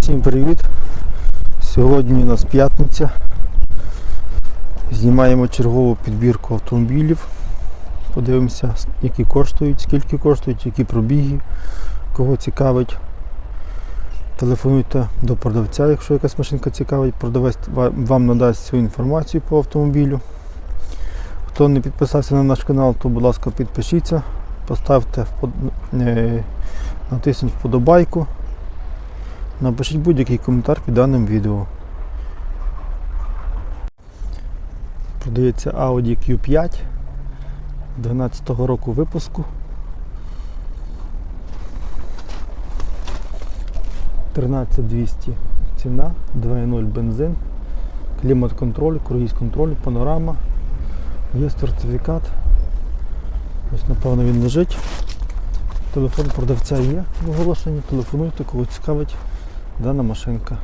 Всім привіт! Сьогодні у нас п'ятниця. Знімаємо чергову підбірку автомобілів. Подивимося, які коштують, скільки коштують, які пробіги, кого цікавить. Телефонуйте до продавця, якщо якась машинка цікавить, продавець вам надасть всю інформацію по автомобілю. Хто не підписався на наш канал, то будь ласка підпишіться, поставте е, натисніть вподобайку. Напишіть будь-який коментар під даним відео. Продається Audi Q5 12 го року випуску. 13200 ціна, 2.0 бензин, клімат-контроль, круїз-контроль, панорама, є сертифікат. Ось напевно він лежить. Телефон продавця є в оголошенні, телефонуйте, кого цікавить дана машинка.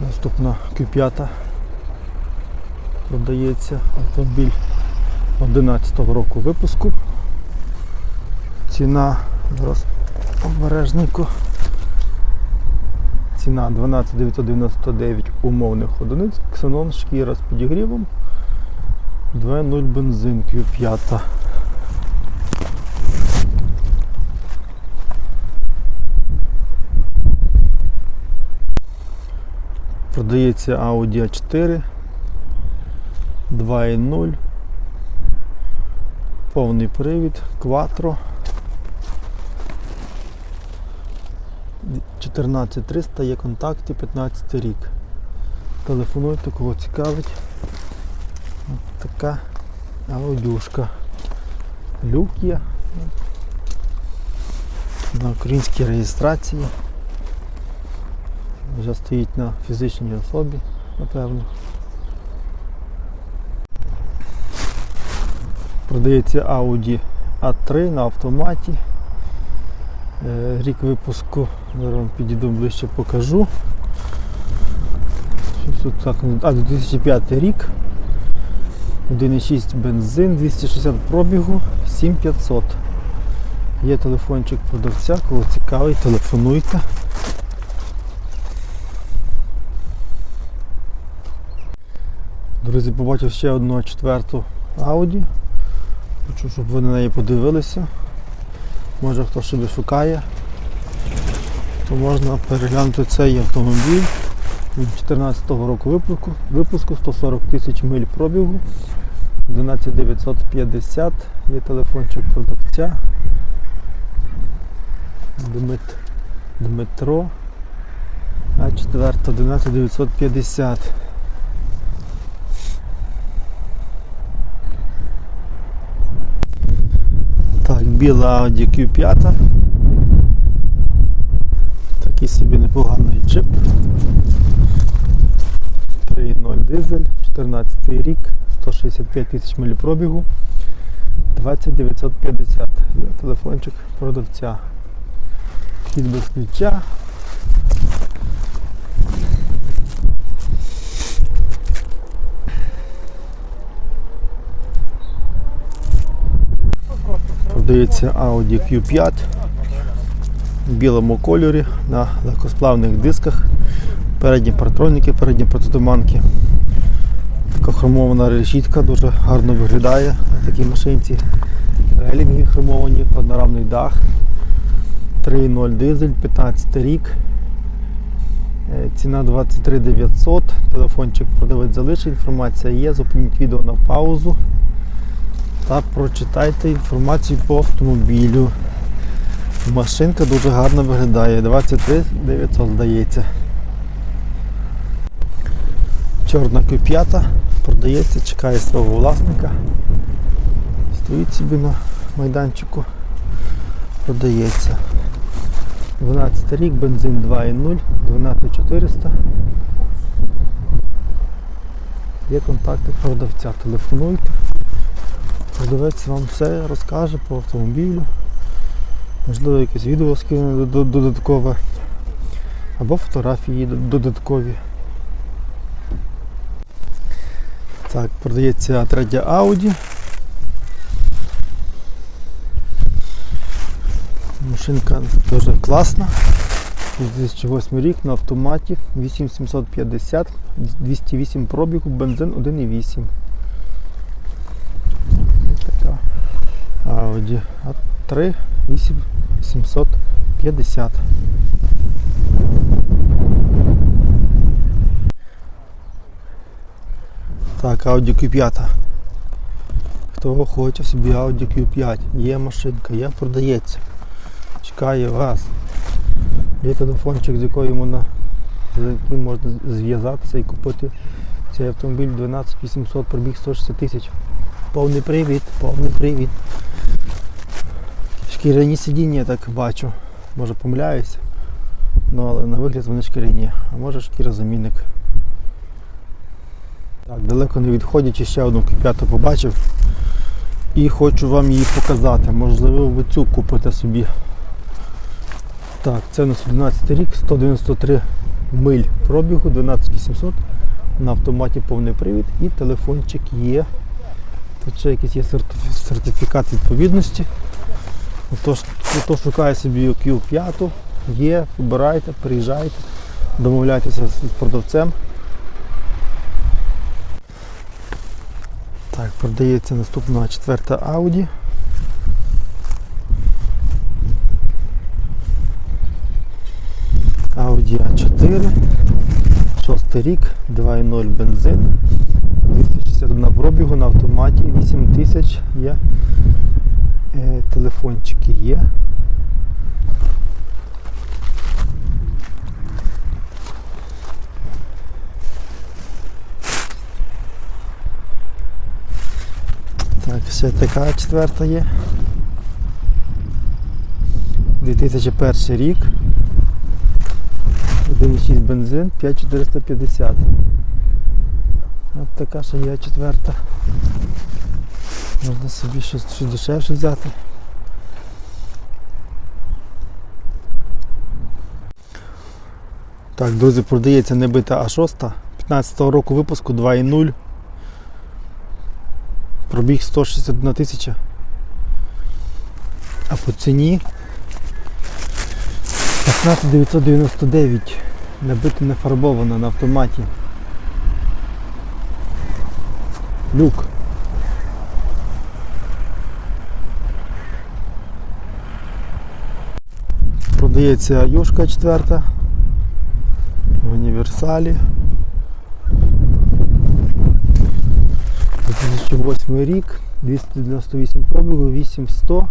Наступна Q5 продається автомобіль 11 року випуску. Ціна зараз обережненько. Ціна 12999 умовних одиниць, ксенон, шкіра з підігрівом, 2.0 бензин Q5. Продається Audi A4 2.0 повний привід, Quattro 14300 є контакти 15 рік. Телефонуйте, кого цікавить. От така аудюшка. Люк є. На українській реєстрації. Вже стоїть на фізичній особі, напевно. Продається Audi A3 на автоматі. Е, Рік випуску, зараз вам підійду ближче покажу. Тут так, а, 2005 рік. 1,6 бензин, 260 пробігу, 7500. Є телефончик продавця, кого цікавий, телефонуйте. Друзі, побачив ще одну четверту Audi. Хочу, щоб ви на неї подивилися. Може хто собі шукає, то можна переглянути цей автомобіль. Від 2014 року випуску, випуску 140 тисяч миль пробігу. 11950 є телефончик продавця. Дмит, Дмитро. А 4 11950. Так, біла Audi Q5. Такий собі непоганий джип. 3.0 дизель, 14 рік, 165 тисяч миль пробігу, 20950. Є телефончик продавця. Хід без ключа. Продається Audi Q5 в білому кольорі на легкосплавних дисках. Передні партроніки, передні протитуманки. Така хромована решітка дуже гарно виглядає на такій машинці. Релінги хромовані, панорамний дах. 3.0 дизель, 15 рік. Е, Ціна 23 900. Телефончик продавець залишить, інформація є. Зупиніть відео на паузу та прочитайте інформацію по автомобілю. Машинка дуже гарно виглядає. 23 900 здається. Чорна Q5 продається, чекає свого власника. Стоїть собі на майданчику. Продається. 12 рік, бензин 2.0, 12400. Є контакти продавця. Телефонуйте. Продавець вам все розкаже по автомобілю. Можливо, якесь відео скине до- до- додаткове. Або фотографії додаткові. Так, продається третя Audi. Машинка дуже класна. 2008 рік на автоматі 8750, 208 пробігу, бензин 1,8. Така Audi A3 8750. Так, Audi Q5. Хто хоче собі Audi Q5, є машинка, є продається. Чекає вас. Є телефончик, з яким можна зв'язатися і купити цей автомобіль 12800 пробіг 160 тисяч. Повний привід, повний привід. Шкіряні сидіння я так бачу. Може помиляюся. Ну, але на вигляд вони шкіряні, а може шкірозамінник. Так, далеко не відходячи, ще одну кип'яту побачив. І хочу вам її показати. Можливо, ви цю купите собі. Так, це у нас 11 рік, 193 миль пробігу, 12800. На автоматі повний привід і телефончик є. Тут ще якийсь є сертифікат відповідності. Отож, хто шукає собі Q5, є, вибирайте, приїжджайте, домовляйтеся з продавцем. Так, продається наступна четверта Audi. Audi A4, шостий рік, 2.0 бензин, 261 пробігу на автоматі, 8000 є. Е, телефончики є. Так, ще така четверта є. 2001 рік. 1,6 бензин, 5450. От така ще є четверта. Можна собі щось, щось дешевше взяти. Так, друзі, продається небита А6 15-го року випуску 2.0. Пробіг 161 тисяча. А по ціні 15999. Набито не фарбовано на автоматі. Люк. Продається юшка четверта. В універсалі. 2008 рік, 298 пробігу, 8100.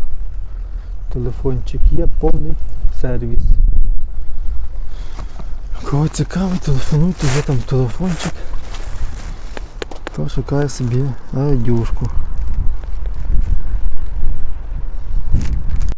Телефончик є, повний сервіс. Кого цікавить, телефонуйте, є там телефончик. Хто шукає собі радюшку.